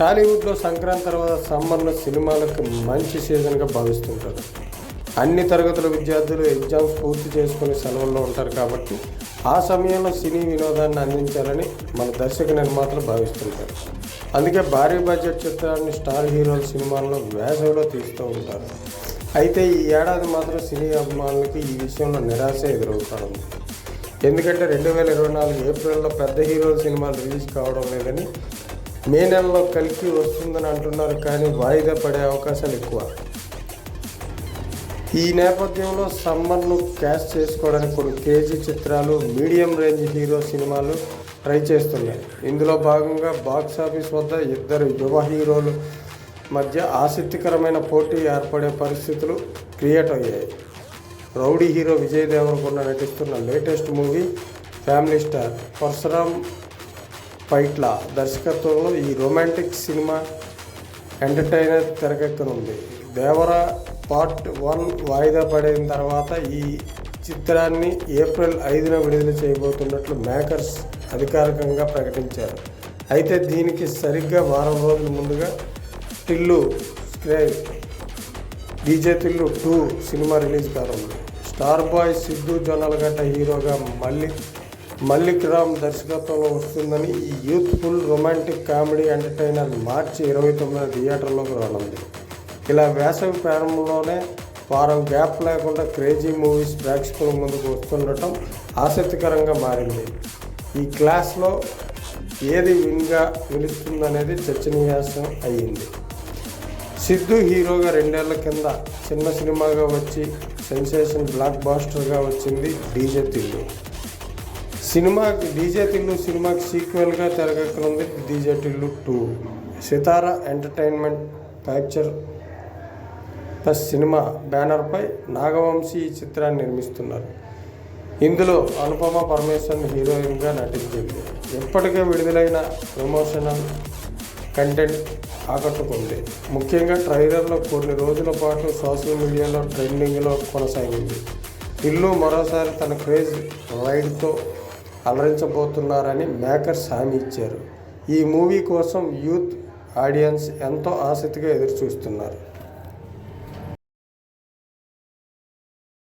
టాలీవుడ్లో సంక్రాంతి తర్వాత సమ్మర్లో సినిమాలకు మంచి సీజన్గా భావిస్తుంటారు. అన్ని తరగతుల విద్యార్థులు ఎగ్జామ్స్ పూర్తి చేసుకుని సెలవుల్లో ఉంటారు కాబట్టి ఆ సమయంలో సినీ వినోదాన్ని అందించాలని మన దర్శక నిర్మాతలు భావిస్తుంటారు. అందుకే భారీ బడ్జెట్ చిత్రాన్ని స్టార్ హీరోల సినిమాల్లో వేసవిలో తీస్తూ ఉంటారు. అయితే ఈ ఏడాది మాత్రం సినీ అభిమానులకి ఈ విషయంలో నిరాశ ఎదురవుతుంది ఎందుకంటే రెండు వేల ఇరవై నాలుగు ఏప్రిల్లో పెద్ద హీరోల సినిమాలు రిలీజ్ కావడం లేదని మే నెలలో కలికి వస్తుందని అంటున్నారు కానీ వాయిదా పడే అవకాశాలు ఎక్కువ. ఈ నేపథ్యంలో సమ్మర్ను క్యాష్ చేసుకోవడానికి కొన్ని కేజీ చిత్రాలు మీడియం రేంజ్ హీరో సినిమాలు ట్రై చేస్తున్నాయి. ఇందులో భాగంగా బాక్స్ ఆఫీస్ వద్ద ఇద్దరు యువ హీరోలు మధ్య ఆసక్తికరమైన పోటీ ఏర్పడే పరిస్థితులు క్రియేట్ అయ్యాయి. రౌడీ హీరో విజయ్ దేవరకొండ నటిస్తున్న latest movie family star Parasuram Petla దర్శకత్వంలో ఈ రొమాంటిక్ సినిమా ఎంటర్టైనర్ తెరకెక్కనుంది. దేవరా పార్ట్ వన్ వాయిదా పడిన తర్వాత ఈ చిత్రాన్ని ఏప్రిల్ ఐదున విడుదల చేయబోతున్నట్లు మేకర్స్ అధికారికంగా ప్రకటించారు. అయితే దీనికి సరిగ్గా వారం రోజుల ముందుగా Tillu square DJ Tillu two cinema release కానుంది. స్టార్ బాయ్ సిద్ధు జొన్నలగడ్డ హీరోగా మళ్ళీ మల్లిక్ రామ్ దర్శకత్వంలో వస్తుందని ఈ యూత్ఫుల్ రొమాంటిక్ కామెడీ ఎంటర్టైనర్ మార్చి ఇరవై తొమ్మిది థియేటర్లోకి రానుంది. ఇలా వేసవి ప్రారంభంలోనే వారం గ్యాప్ లేకుండా క్రేజీ మూవీస్ ప్రేక్షకుల ముందుకు వస్తుండటం ఆసక్తికరంగా మారింది. ఈ క్లాస్లో ఏది విన్గా నిలుస్తుందనేది చర్చనీయాసం అయ్యింది. సిద్ధు హీరోగా రెండేళ్ళ కింద చిన్న సినిమాగా వచ్చి సెన్సేషన్ బ్లాక్ బాస్టర్గా వచ్చింది డీజే తిల్లు. సినిమాకి డీజే తిల్లు సినిమాకి సీక్వెల్గా తెరకెక్కనుంది DJ Tillu two. Sithara entertainment ప్యాక్చర్ plus cinema బ్యానర్పై నాగవంశీ ఈ చిత్రాన్ని నిర్మిస్తున్నారు. ఇందులో అనుపమ పరమేశ్వరన్ హీరోయిన్గా నటించింది. ఇప్పటికే విడుదలైన ప్రమోషనల్ కంటెంట్ ఆకట్టుకుంది. ముఖ్యంగా ట్రైలర్లో కొన్ని రోజుల పాటు సోషల్ మీడియాలో ట్రెండింగ్లో కొనసాగింది. ఇల్లు మరోసారి తన క్రేజ్ రైడ్తో అలరించబోతున్నారని మేకర్స్ హామీ ఇచ్చారు. ఈ మూవీ కోసం యూత్ ఆడియన్స్ ఎంతో ఆసక్తిగా ఎదురుచూస్తున్నారు.